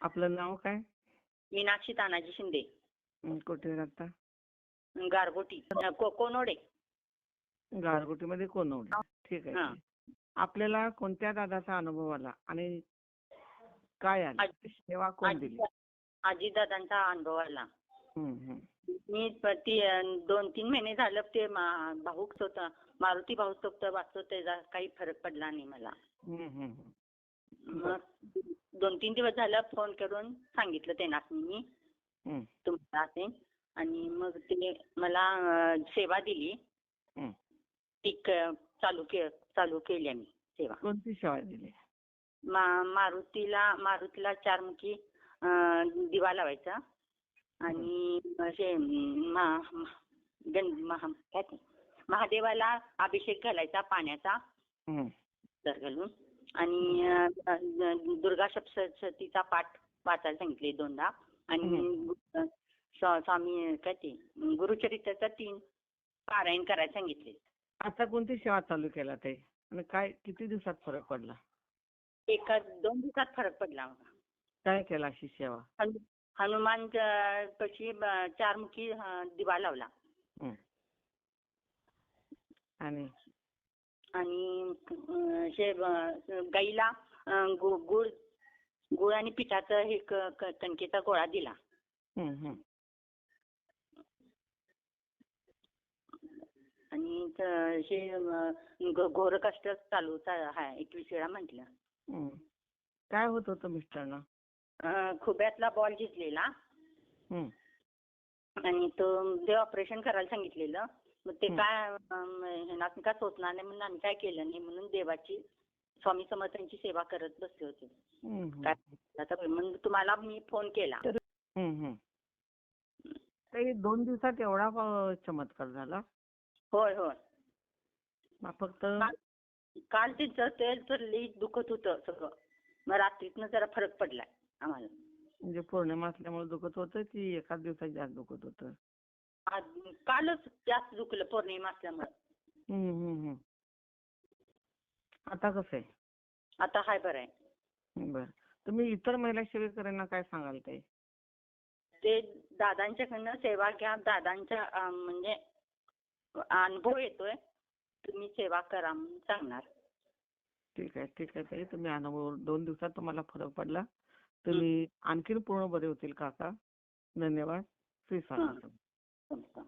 आपलं नाव काय? मीनाक्षी तानाजी शिंदे. कुठे राहता गारगोटी को- कोनोडे. गारगोटीमध्ये कोणवडे ठीक आहे हा. ठीक आहे. आपल्याला कोणत्या दादाचा अनुभव आला आणि काय आला? आजी- सेवा कोण दिली? आजीदादांचा अनुभव आला. मी प- ती अं, दोन तीन महिने झालं ते मा- होतं मारुती भाऊक होतं वाचतो त्याचा काही फरक पडला नाही मला. दोन तीन दिवस झालं फोन करून सांगितलं त्यांना मी हं, तुम्हाला ते आणि मग ते मला अं, सेवा दिली. हं. ती क- चालू के चालू केली आम्ही सेवा. कोणती सेवा दिली? मा- मारुतीला मारुतीला चारमुखी अं, दिवा लावायचा. आणि असे मा- मा- गण महा- काय ते? महादेवाला अभिषेक घालायचा पाण्याचा. हं, तर घालून. आणि दुर्गा सप्तशतीचा पाठ वाचायला सांगितले दोनदा. आणि स्वामी काय ते गुरुचरित्राचा तीन पारायण करायला सांगितले. आता कोणती सेवा चालू केला ते आणि काय किती दिवसात फरक पडला? एका दोन दिवसात फरक पडला काय केला अशी सेवा? हनु- हनुमान पशी चारमुखी दिवा लावला. आणि? आणि हे गाईला अं, गु- गुळ गुळ आणि पिठाचं हे कणकेचा गोळा दिला. आणि हे अं, घो- घोर कष्ट चालू आहे एकवीस वेळा म्हटलं. हं. काय होत होतं मिस्टरना? खुब्यातला बॉल हं, आणि तो ते ऑपरेशन करायला सांगितलेलं. मग ते. काय ह्यांना काय सोचणार नाही म्हणून आम्ही काय केलं नाही म्हणून देवाची स्वामी समर्थांची सेवा करत बसले होते. काय आता मग तुम्हाला मी फोन केला. ते दोन दिवसात एवढा चमत्कार झाला? होय होय. फक्त काल- तिचं तेल तर लई दुखत होतं सगळं मग रात्रीतनं जरा फरक पडलाय आम्हाला. म्हणजे पौर्णिमा असल्यामुळे दुखत होतं की एकाच दिवसात जास्त दुखत होतं? आज- कालच जास्त दुखलं पौर्णिमा असल्यामुळे. आता कसं आहे? आता हाय बरं आहे. बर. तुम्ही इतर महिला सेवेकऱ्यांना काय सांगाल ते ते दादांच्याकडनं सेवा घ्या. दादांच्या अं, म्हणजे अनुभव येतोय. तुम्ही सेवा करा म्हणून सांगणार. ठीक आहे ठीक आहे ताई. तुम्ही अनुभव दोन दिवसात तुम्हाला फरक पडला. तुम्ही आणखीन पूर्ण बरे होतील काका धन्यवाद. श्री स्वामी समर्थ. 怎么办